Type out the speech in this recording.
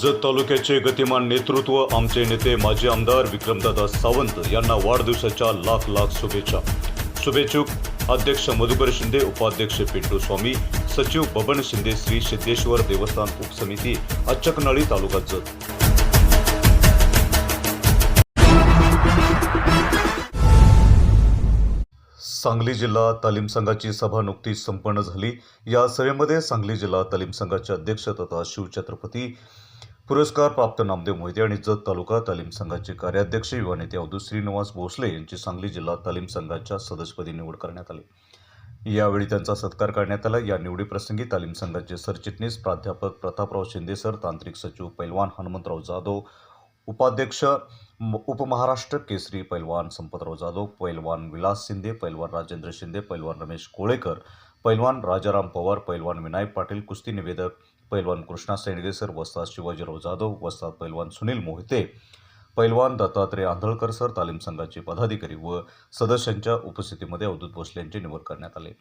जत तालुक्याचे गतिमान नेतृत्व आमचे नेते माजी आमदार विक्रमदादा सावंत यांना वाढदिवसाच्या लाख लाख शुभेच्छा. शुभेच्छुक अध्यक्ष मधुकर शिंदे उपाध्यक्ष पिंटू स्वामी सचिव बबन शिंदे श्री सिद्धेश्वर देवस्थान उपसमिती अच्चकनाळी तालुका जत सांगली जिल्हा तालीम संघाची सभा नुकतीच संपन्न झाली. या सभेमध्ये सांगली जिल्हा तालीम संघाचे अध्यक्ष तथा शिवछत्रपती पुरस्कार प्राप्त नामदेव मोहिते आणि जत तालुका तालीम संघाचे कार्याध्यक्ष युवा नेते अवधूत श्रीनिवास भोसले यांची सांगली जिल्हा तालीम संघाच्या सदस्यपदी निवड करण्यात आली. यावेळी त्यांचा सत्कार करण्यात आला. या निवडीप्रसंगी तालीम संघाचे सरचिटणीस प्राध्यापक प्रतापराव शिंदे सर तांत्रिक सचिव पैलवान हनुमंतराव जाधव उपाध्यक्ष म- उपमहाराष्ट्र केसरी पैलवान संपतराव जाधव पैलवान विलास शिंदे पैलवान राजेंद्र शिंदे पैलवान रमेश कोळेकर पैलवान राजाराम पवार पैलवान विनायक पाटील कुस्ती निवेदक पैलवान कृष्णा सेंडगेसर वस्ताद शिवाजीराव जाधव वस्ताद पैलवान सुनील मोहिते पैलवान दत्तात्रय आंधळकर सर तालीम संघाचे पदाधिकारी व सदस्यांच्या उपस्थितीमध्ये अवधूत भोसले यांची निवड करण्यात आली.